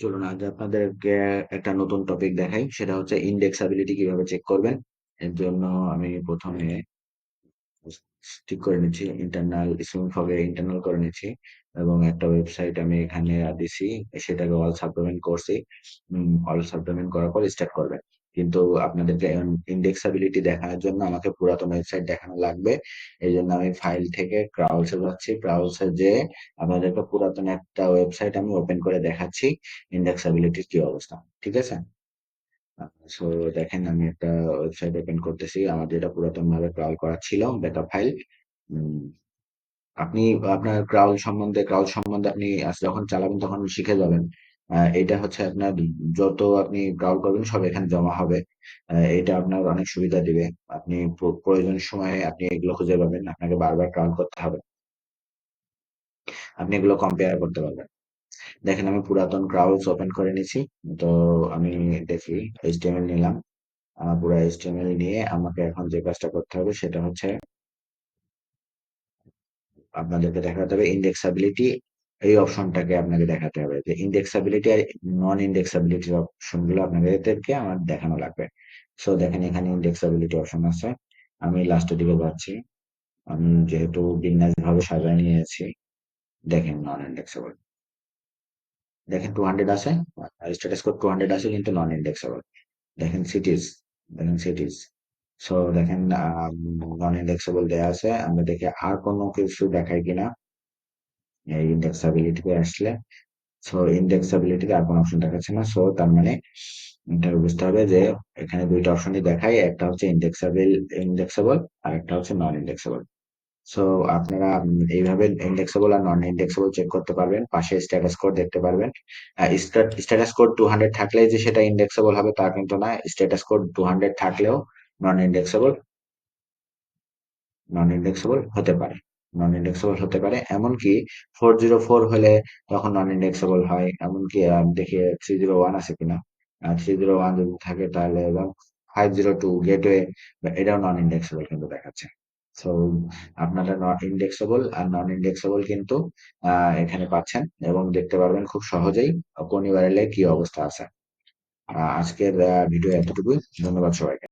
চলুন আজ আপনাদেরকে একটা নতুন টপিক দেখাই, সেটা হচ্ছে ইন্ডেক্সাবিলিটি কীভাবে চেক করবেন। এর জন্য আমি প্রথমে ঠিক করে নিচ্ছি ইন্টারনাল স্ট্রিম ফগে ইন্টারনাল করে নিচ্ছি, এবং একটা ওয়েবসাইট আমি এখানে দিছি, সেটাকে অল সাপ্লিমেন্ট করছি অল সাপ্লিমেন্ট করার পর স্টার্ট করবেন। কিন্তু আপনাদেরকে ইন্ডেক্সাবিলিটি দেখানোর জন্য আমাকে পুরাতন ওয়েবসাইট দেখানো লাগবে। এই জন্য আমি ফাইল থেকে ক্রাউলসে যাচ্ছি ক্রাউলসে যে আপনাদেরকে পুরাতন একটা ওয়েবসাইট আমি ওপেন করে দেখাচ্ছি ইন্ডেক্সাবিলিটির কি অবস্থা, ঠিক আছে? সো দেখেন আমি একটা ওয়েবসাইট ওপেন করতেছি। আমার যেটা পুরাতন ভাবে ক্রাউল করা ছিল ব্যাকআপ ফাইল আপনি আপনার ক্রাউল সম্বন্ধে ক্রাউল সম্বন্ধে আপনি যখন চালাবেন তখন শিখে যাবেন। এটা হচ্ছে আপনার যত আপনি ক্রাউল করবেন সব এখানে জমা হবে। এটা আপনার অনেক সুবিধা দিবে। আপনি প্রয়োজন সময়ে আপনি এগুলো খুঁজে পাবেন, আপনাকে বারবার ক্রাউল করতে হবে। আপনি এগুলো কম্পেয়ার করতে পারবেন। দেখেন, আমি পুরাতন ক্রাউলস ওপেন করে নিছি তো আমি দেখি এইচটিএমএল নিলাম। পুরো এইচটিএমএল নিয়ে আমাকে এখন যে কাজটা করতে হবে সেটা হচ্ছে আপনাদেরকে দেখাতে হবে ইন্ডেক্সাবিলিটি এই অপশনটাকে আপনাকে দেখাতে হবে যে ইন্ডেক্সাবিলিটি আর নন ইন্ডেক্সাবিলিটির অপশনগুলো আপনাদেরকে আমার দেখানো লাগবে। সো দেখেন এখানে ইন্ডেক্সাবিলিটি অপশন আছে। আমি লাস্টের দিকে যাচ্ছি। আমি যেহেতু বিন্যাস ভাবে সাজায় নিয়েছি, দেখেন নন ইন্ডেক্সেবল দেখেন টু হান্ড্রেড আছে। স্ট্যাটাস কোড টু হান্ড্রেড আছে, কিন্তু নন ইন্ডেক্সেবল দেখেন সিটিজ দেখেন সিটিজ সো দেখেন নন ইন্ডেক্সেবল দেয়া আছে। আমরা দেখি আর কোনো কিছু দেখায় কিনা। এই ইন্ডেক্সাবিলিটিতে আসলে সো ইন্ডেক্সাবিলিটিতে আর কোনো অপশন দেখাচ্ছে না সো তার মানে এটা বুঝতে হবে যে এখানে দুইটা অপশনই দেখায়, একটা হচ্ছে ইন্ডেক্সাবল ইন্ডেক্সেবল আর একটা হচ্ছে নন ইন্ডেক্সেবল সো আপনারা এইভাবে ইন্ডেক্সেবল আর নন ইন্ডেক্সেবল চেক করতে পারবেন, পাশে স্ট্যাটাস কোড দেখতে পারবেন। স্ট্যাটাস কোড টু হান্ড্রেড থাকলে যে সেটা ইন্ডেক্সেবল হবে তা কিন্তু না স্ট্যাটাস কোড টু হান্ড্রেড থাকলেও নন ইন্ডেক্সেবল নন ইন্ডেক্সেবল হতে পারে। নন ইন্ডেক্সেবল হতে পারে। এমনকি ফোর জিরো ফোর হলে তখন নন ইন্ডেক্সেবল হয়। এমনকি দেখি থ্রি জিরো ওয়ান আছে কিনা। থ্রি জিরো ওয়ান যদি থাকে তাহলে এবং ফাইভ জিরো টু গেটওয়ে এটাও নন ইন্ডেক্সেবল কিন্তু দেখাচ্ছে। সো আপনারা ইন্ডেক্সেবল আর নন ইন্ডেক্সেবল কিন্তু এখানে পাচ্ছেন এবং দেখতে পারবেন খুব সহজেই কোন ইউআরএল কি অবস্থা আছে। আজকের ভিডিও এতটুকুই। ধন্যবাদ সবাইকে।